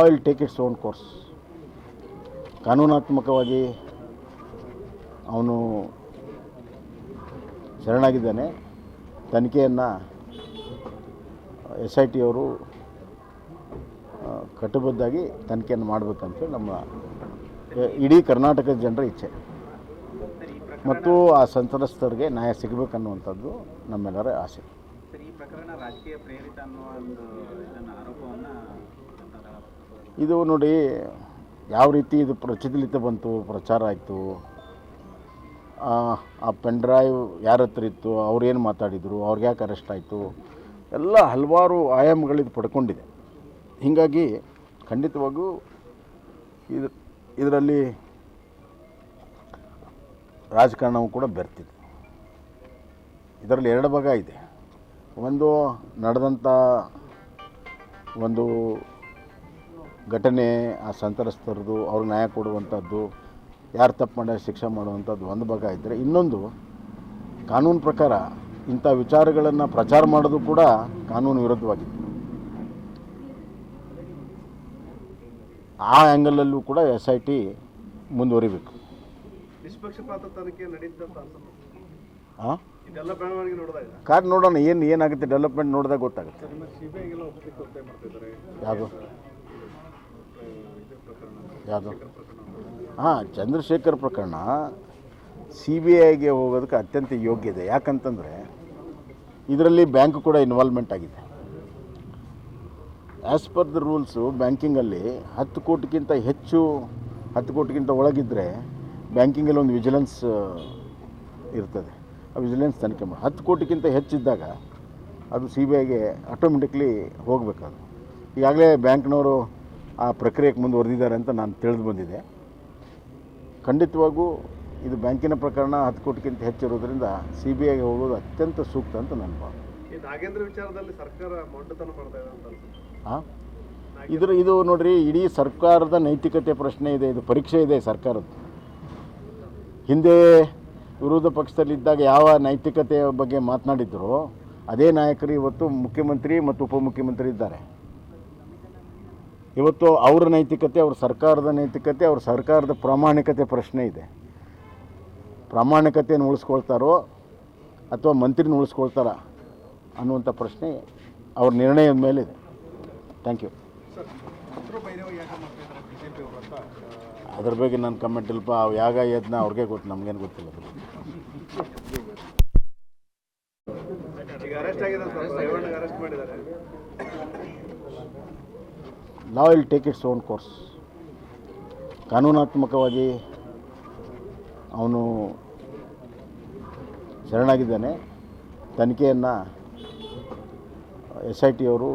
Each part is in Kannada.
Will take its own course. ಕಾನೂನಾತ್ಮಕವಾಗಿ ಅವನು ಶರಣಾಗಿದ್ದಾನೆ. ತನಿಖೆಯನ್ನು ಎಸ್ ಐ ಟಿ ಅವರು ಕಟ್ಟುಬದ್ದಾಗಿ ತನಿಖೆಯನ್ನು ಮಾಡಬೇಕಂತೇಳಿ ನಮ್ಮ ಇಡೀ ಕರ್ನಾಟಕದ ಜನರ ಇಚ್ಛೆ. ಮತ್ತು ಆ ಸಂತ್ರಸ್ತರಿಗೆ ನ್ಯಾಯ ಸಿಗಬೇಕನ್ನುವಂಥದ್ದು ನಮ್ಮೆಲ್ಲರ ಆಸೆ. ಈ ಪ್ರಕರಣ ರಾಜಕೀಯ ಪ್ರೇರಿತ ಅನ್ನುವ ಒಂದು ಆರೋಪವನ್ನು ಇದು ನೋಡಿ ಯಾವ ರೀತಿ ಇದು ಪ್ರಚಲಿತ ಬಂತು, ಪ್ರಚಾರ ಆಯಿತು? ಆ ಪೆನ್ ಡ್ರೈವ್ ಯಾರ ಹತ್ರ ಇತ್ತು? ಅವ್ರೇನು ಮಾತಾಡಿದರು? ಅವ್ರಿಗೆ ಯಾಕೆ ಅರೆಸ್ಟ್ ಆಯಿತು? ಎಲ್ಲ ಹಲವಾರು ಆಯಾಮಗಳಿದು ಪಡ್ಕೊಂಡಿದೆ. ಹೀಗಾಗಿ ಖಂಡಿತವಾಗೂ ಇದು, ಇದರಲ್ಲಿ ರಾಜಕಾರಣವು ಕೂಡ ಬೆರ್ತಿದೆ. ಇದರಲ್ಲಿ ಎರಡು ಭಾಗ ಇದೆ. ಒಂದು, ನಡೆದಂಥ ಒಂದು ಘಟನೆ ಆ ಸಂತ್ರಸ್ತರದ್ದು ಅವ್ರಿಗೆ ನ್ಯಾಯ ಕೊಡುವಂಥದ್ದು ಯಾರು ತಪ್ಪು ಮಾಡ್ಯಾರ ಶಿಕ್ಷೆ ಮಾಡುವಂಥದ್ದು ಒಂದು ಭಾಗ ಇದ್ದರೆ ಇನ್ನೊಂದು ಕಾನೂನು ಪ್ರಕಾರ ಇಂಥ ವಿಚಾರಗಳನ್ನು ಪ್ರಚಾರ ಮಾಡೋದು ಕೂಡ ಕಾನೂನು ವಿರುದ್ಧವಾಗಿತ್ತು. ಆ ಆ್ಯಂಗಲಲ್ಲೂ ಕೂಡ ಎಸ್ ಐ ಟಿ ಮುಂದುವರಿಬೇಕು. ಹಾಂ ಕಾರ್ ನೋಡೋಣ ಏನು ಏನಾಗುತ್ತೆ ಡೆವಲಪ್ಮೆಂಟ್ ನೋಡಿದಾಗ ಗೊತ್ತಾಗುತ್ತೆ. ಯಾವುದು? ಯಾವುದು? ಹಾಂ, ಚಂದ್ರಶೇಖರ್ ಪ್ರಕರಣ ಸಿ ಬಿ ಐಗೆ ಹೋಗೋದಕ್ಕೆ ಅತ್ಯಂತ ಯೋಗ್ಯ ಇದೆ. ಯಾಕಂತಂದರೆ ಇದರಲ್ಲಿ ಬ್ಯಾಂಕ್ ಕೂಡ ಇನ್ವಾಲ್ವ್ಮೆಂಟ್ ಆಗಿದೆ. ಆ್ಯಸ್ ಪರ್ ದ ರೂಲ್ಸು ಬ್ಯಾಂಕಿಂಗಲ್ಲಿ ಹತ್ತು ಕೋಟಿಗಿಂತ ಹೆಚ್ಚು, ಹತ್ತು ಕೋಟಿಗಿಂತ ಒಳಗಿದ್ದರೆ ಬ್ಯಾಂಕಿಂಗಲ್ಲಿ ಒಂದು ವಿಜಿಲೆನ್ಸ್ ಇರ್ತದೆ. ಆ ವಿಜಿಲೆನ್ಸ್ ತನಿಖೆ ಮಾಡಿ. ಹತ್ತು ಕೋಟಿಗಿಂತ ಹೆಚ್ಚಿದ್ದಾಗ ಅದು ಸಿ ಬಿ ಐಗೆ ಆಟೋಮೆಟಿಕ್ಲಿ ಹೋಗಬೇಕದು ಈಗಾಗಲೇ ಬ್ಯಾಂಕ್ನವರು ಆ ಪ್ರಕ್ರಿಯೆಗೆ ಮುಂದುವರೆದಿದ್ದಾರೆ ಅಂತ ನಾನು ತಿಳಿದು ಬಂದಿದೆ. ಖಂಡಿತವಾಗೂ ಇದು ಬ್ಯಾಂಕಿನ ಪ್ರಕರಣ ಹತ್ತು ಕೋಟಿಗಿಂತ ಹೆಚ್ಚಿರೋದ್ರಿಂದ ಸಿ ಬಿ ಐಗೆ ಹೋಗೋದು ಅತ್ಯಂತ ಸೂಕ್ತ ಅಂತ ನನ್ನ ಭಾವನೆ. ವಿಚಾರದಲ್ಲಿ ಸರ್ಕಾರ ಹಾಂ ಇದ್ರ ಇದು ನೋಡ್ರಿ ಇಡೀ ಸರ್ಕಾರದ ನೈತಿಕತೆ ಪ್ರಶ್ನೆ ಇದೆ ಇದು ಪರೀಕ್ಷೆ ಇದೆ ಸರ್ಕಾರದ. ಹಿಂದೆ ವಿರೋಧ ಪಕ್ಷದಲ್ಲಿದ್ದಾಗ ಯಾವ ನೈತಿಕತೆಯ ಬಗ್ಗೆ ಮಾತನಾಡಿದ್ರು ಅದೇ ನಾಯಕರು ಇವತ್ತು ಮುಖ್ಯಮಂತ್ರಿ ಮತ್ತು ಉಪಮುಖ್ಯಮಂತ್ರಿ ಇದ್ದಾರೆ. ಇವತ್ತು ಅವರ ನೈತಿಕತೆ, ಅವ್ರ ಸರ್ಕಾರದ ನೈತಿಕತೆ, ಅವ್ರ ಸರ್ಕಾರದ ಪ್ರಾಮಾಣಿಕತೆ ಪ್ರಶ್ನೆ ಇದೆ. ಪ್ರಾಮಾಣಿಕತೆಯನ್ನು ಉಳಿಸ್ಕೊಳ್ತಾರೋ ಅಥವಾ ಮಂತ್ರಿನ ಉಳಿಸ್ಕೊಳ್ತಾರ ಅನ್ನುವಂಥ ಪ್ರಶ್ನೆ ಅವ್ರ ನಿರ್ಣಯದ ಮೇಲಿದೆ. ಥ್ಯಾಂಕ್ ಯು ಅದ್ರ ಬಗ್ಗೆ ನಾನು ಕಮೆಂಟ್ ಇಲ್ಲಪ್ಪ ಅವು ಯಾಗ ಯತ್ನ ಅವ್ರಿಗೆ ಗೊತ್ತು, ನಮಗೇನು ಗೊತ್ತಿಲ್ಲ. ಈಗ ಅರೆಸ್ಟ್ ಅರೆಸ್ಟ್ ಮಾಡಿದ್ದಾರೆ. Law will take its own course ಕಾನೂನಾತ್ಮಕವಾಗಿ ಅವನು ಶರಣಾಗಿದ್ದಾನೆ. ತನಿಖೆಯನ್ನು ಎಸ್ ಐ ಟಿ ಅವರು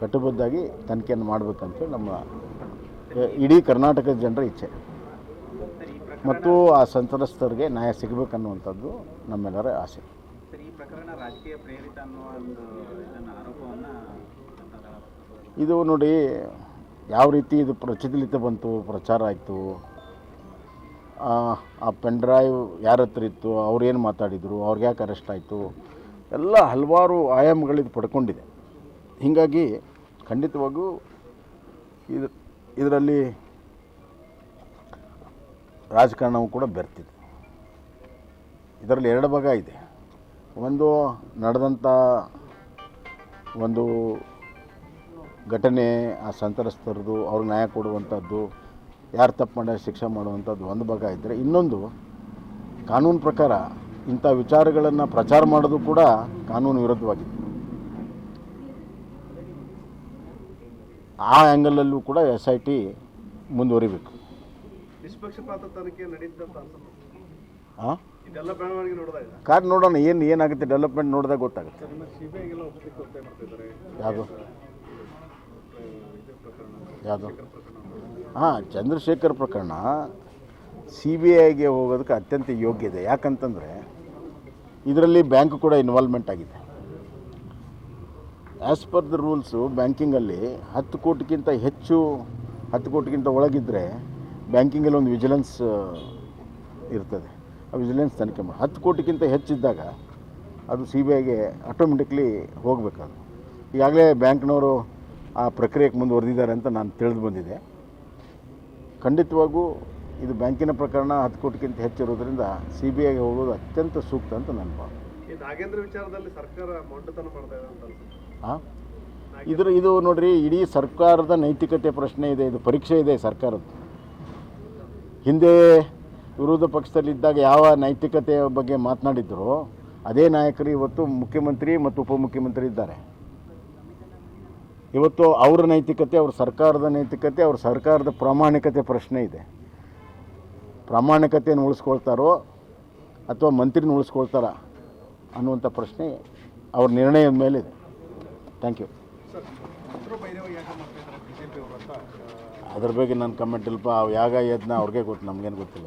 ಕಟ್ಟುಬದ್ದಾಗಿ ತನಿಖೆಯನ್ನು ಮಾಡಬೇಕಂತೇಳಿ ನಮ್ಮ ಇಡೀ ಕರ್ನಾಟಕದ ಜನರ ಇಚ್ಛೆ. ಮತ್ತು ಆ ಸಂತ್ರಸ್ತರಿಗೆ ನ್ಯಾಯ ಸಿಗಬೇಕನ್ನುವಂಥದ್ದು ನಮ್ಮೆಲ್ಲರ ಆಸೆ. ಪ್ರಕರಣ ರಾಜಕೀಯ ಪ್ರೇರಿತ ಅನ್ನುವ ಒಂದು ಆರೋಪವನ್ನು ಇದು ನೋಡಿ ಯಾವ ರೀತಿ ಇದು ಪ್ರಚಲಿತ ಬಂತು, ಪ್ರಚಾರ ಆಯಿತು? ಆ ಪೆನ್ ಡ್ರೈವ್ ಯಾರ ಹತ್ರ ಇತ್ತು? ಅವ್ರೇನು ಮಾತಾಡಿದರು? ಅವ್ರಿಗೆ ಯಾಕೆ ಅರೆಸ್ಟ್ ಆಯಿತು? ಎಲ್ಲ ಹಲವಾರು ಆಯಾಮಗಳಿದು ಪಡ್ಕೊಂಡಿದೆ. ಹೀಗಾಗಿ ಖಂಡಿತವಾಗೂ ಇದು, ಇದರಲ್ಲಿ ರಾಜಕಾರಣವು ಕೂಡ ಬೆರ್ತಿದೆ. ಇದರಲ್ಲಿ ಎರಡು ಭಾಗ ಇದೆ. ಒಂದು ನಡೆದಂಥ ಒಂದು ಘಟನೆ ಆ ಸಂತ್ರಸ್ತರದು ಅವ್ರಿಗೆ ನ್ಯಾಯ ಕೊಡುವಂಥದ್ದು ಯಾರು ತಪ್ಪು ಮಾಡ್ಯಾರ ಶಿಕ್ಷೆ ಮಾಡುವಂಥದ್ದು ಒಂದು ಭಾಗ ಇದ್ದರೆ ಇನ್ನೊಂದು ಕಾನೂನು ಪ್ರಕಾರ ಇಂಥ ವಿಚಾರಗಳನ್ನು ಪ್ರಚಾರ ಮಾಡೋದು ಕೂಡ ಕಾನೂನು ವಿರುದ್ಧವಾಗಿತ್ತು. ಆ ಆ್ಯಂಗಲಲ್ಲೂ ಕೂಡ ಎಸ್ ಐ ಟಿ ಮುಂದುವರಿಬೇಕು. ಹಾಂ ಕಾರ್ ನೋಡೋಣ ಏನು ಏನಾಗುತ್ತೆ ಡೆವಲಪ್ಮೆಂಟ್ ನೋಡಿದಾಗ ಗೊತ್ತಾಗುತ್ತೆ. ಯಾವುದು? ಯಾವುದು? ಹಾಂ, ಚಂದ್ರಶೇಖರ್ ಪ್ರಕರಣ ಸಿ ಬಿ ಐಗೆ ಹೋಗೋದಕ್ಕೆ ಅತ್ಯಂತ ಯೋಗ್ಯ ಇದೆ. ಯಾಕಂತಂದರೆ ಇದರಲ್ಲಿ ಬ್ಯಾಂಕ್ ಕೂಡ ಇನ್ವಾಲ್ವ್ಮೆಂಟ್ ಆಗಿದೆ. ಆ್ಯಸ್ ಪರ್ ದ ರೂಲ್ಸು ಬ್ಯಾಂಕಿಂಗಲ್ಲಿ ಹತ್ತು ಕೋಟಿಗಿಂತ ಹೆಚ್ಚು, ಹತ್ತು ಕೋಟಿಗಿಂತ ಒಳಗಿದ್ದರೆ ಬ್ಯಾಂಕಿಂಗಲ್ಲಿ ಒಂದು ವಿಜಿಲೆನ್ಸ್ ಇರ್ತದೆ. ಆ ವಿಜಿಲೆನ್ಸ್ ತನಿಖೆ ಮಾಡಿ, ಹತ್ತು ಕೋಟಿಗಿಂತ ಹೆಚ್ಚಿದ್ದಾಗ ಅದು ಸಿ ಬಿ ಐಗೆ ಆಟೋಮೆಟಿಕ್ಲಿ ಹೋಗಬೇಕದು. ಈಗಾಗಲೇ ಬ್ಯಾಂಕ್ನವರು ಆ ಪ್ರಕ್ರಿಯೆಗೆ ಮುಂದುವರೆದಿದ್ದಾರೆ ಅಂತ ನಾನು ತಿಳಿದು ಬಂದಿದೆ. ಖಂಡಿತವಾಗೂ ಇದು ಬ್ಯಾಂಕಿನ ಪ್ರಕರಣ ಹತ್ತು ಕೋಟಿಗಿಂತ ಹೆಚ್ಚಿರೋದ್ರಿಂದ ಸಿ ಬಿ ಐಗೆ ಹೋಗೋದು ಅತ್ಯಂತ ಸೂಕ್ತ ಅಂತ ನನ್ನ ಭಾವನೆ. ವಿಚಾರದಲ್ಲಿ ಸರ್ಕಾರ ಹಾಂ ಇದ್ರ ಇದು ನೋಡ್ರಿ ಇಡೀ ಸರ್ಕಾರದ ನೈತಿಕತೆ ಪ್ರಶ್ನೆ ಇದೆ ಇದು ಪರೀಕ್ಷೆ ಇದೆ ಸರ್ಕಾರದ ಹಿಂದೆ ವಿರೋಧ ಪಕ್ಷದಲ್ಲಿದ್ದಾಗ ಯಾವ ನೈತಿಕತೆಯ ಬಗ್ಗೆ ಮಾತನಾಡಿದ್ರು ಅದೇ ನಾಯಕರು ಇವತ್ತು ಮುಖ್ಯಮಂತ್ರಿ ಮತ್ತು ಉಪಮುಖ್ಯಮಂತ್ರಿ ಇದ್ದಾರೆ. ಇವತ್ತು ಅವರ ನೈತಿಕತೆ, ಅವ್ರ ಸರ್ಕಾರದ ನೈತಿಕತೆ, ಅವ್ರ ಸರ್ಕಾರದ ಪ್ರಾಮಾಣಿಕತೆ ಪ್ರಶ್ನೆ ಇದೆ. ಪ್ರಾಮಾಣಿಕತೆಯನ್ನು ಉಳಿಸ್ಕೊಳ್ತಾರೋ ಅಥವಾ ಮಂತ್ರಿನ ಉಳಿಸ್ಕೊಳ್ತಾರ ಅನ್ನುವಂಥ ಪ್ರಶ್ನೆ ಅವ್ರ ನಿರ್ಣಯದ ಮೇಲೆ ಇದೆ. Thank you. ಅದ್ರ ಬಗ್ಗೆ ನಾನು ಕಮೆಂಟ್ ಇಲ್ಪ ಯಾಗ ಯತ್ನ ಅವ್ರಿಗೆ ಗೊತ್ತು, ನಮಗೇನು ಗೊತ್ತಿಲ್ಲ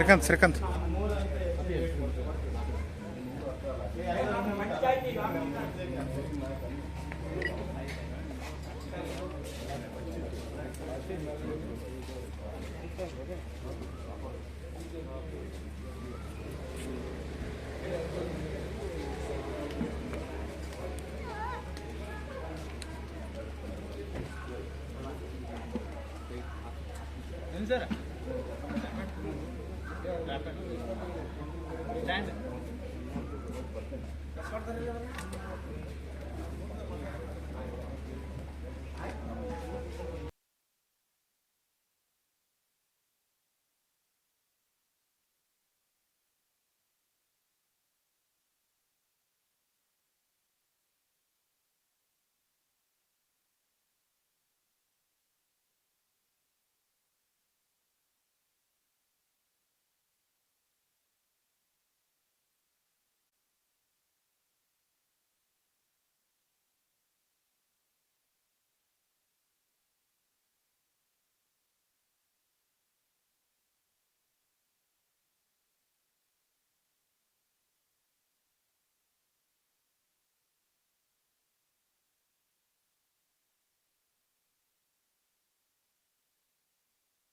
శ్రీకాంత్ శ్రీకాంత్ Sir. ಲ್ಯಾಂಡ್